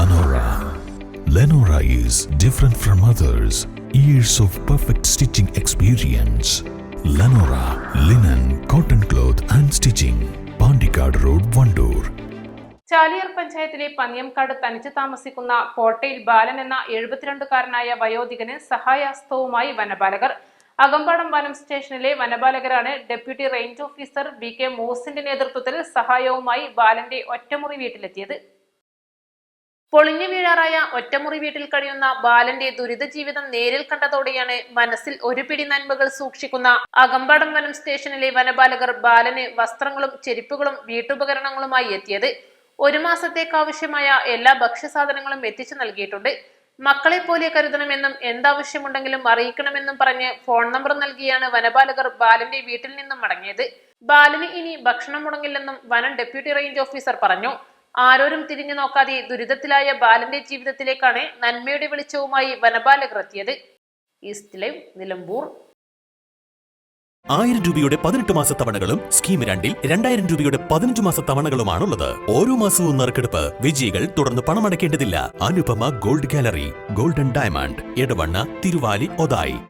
Lenora. Lenora is different from others. Years of perfect stitching experience. Lenora linen, cotton cloth and stitching. Pandikad Road, Vandoor. Chaliyar പഞ്ചായത്തിലെ പന്നിയംകാട് തനിച്ചു താമസിക്കുന്ന കോട്ടയിൽ ബാലൻ എന്ന എഴുപത്തിരണ്ടുകാരനായ വയോധികന് സഹായഹസ്തവുമായി വനപാലകർ അകമ്പാടം വനം സ്റ്റേഷനിലെ വനപാലകരാണ് deputy range officer V K മോസിന്റെ നേതൃത്വത്തിൽ സഹായവുമായി ബാലന്റെ ഒറ്റമുറി വീട്ടിലെത്തിയത് പൊളിഞ്ഞു വീഴാറായ ഒറ്റമുറി വീട്ടിൽ കഴിയുന്ന ബാലന്റെ ദുരിത ജീവിതം നേരിൽ കണ്ടതോടെയാണ് മനസ്സിൽ ഒരു പിടി നന്മകൾ സൂക്ഷിക്കുന്ന അകമ്പാടം വനം സ്റ്റേഷനിലെ വനപാലകർ ബാലന് വസ്ത്രങ്ങളും ചെരുപ്പുകളും വീട്ടുപകരണങ്ങളുമായി എത്തിയത്. ഒരു മാസത്തേക്ക് ആവശ്യമായ എല്ലാ ഭക്ഷ്യസാധനങ്ങളും എത്തിച്ചു നൽകിയിട്ടുണ്ട്. മക്കളെ പോലെ കരുതണമെന്നും എന്താവശ്യമുണ്ടെങ്കിലും അറിയിക്കണമെന്നും പറഞ്ഞ് ഫോൺ നമ്പർ നൽകിയാണ് വനപാലകർ ബാലന്റെ വീട്ടിൽ നിന്നും മടങ്ങിയത്. ബാലന് ഇനി ഭക്ഷണം മുടങ്ങില്ലെന്നും വനം ഡെപ്യൂട്ടി റേഞ്ച് ഓഫീസർ പറഞ്ഞു. ആരോരും തിരിഞ്ഞു നോക്കാതെ ദുരിതത്തിലായ ബാലന്റെ ജീവിതത്തിലേക്കാണ് നന്മയുടെ വെളിച്ചവുമായി വനപാലകർ എത്തിയത് ഈസ്റ്റ് ലൈവ് നിലമ്പൂർ. ആയിരം രൂപയുടെ പതിനെട്ട് മാസ തവണകളും സ്കീം രണ്ടിൽ രണ്ടായിരം രൂപയുടെ പതിനഞ്ച് മാസ തവണകളുമാണുള്ളത്. ഓരോ മാസവും നറുക്കെടുപ്പ്. വിജയികൾ തുടർന്ന് പണമടയ്ക്കേണ്ടതില്ല. Anupama gold gallery golden diamond Edavanna Thiruvali Othayi.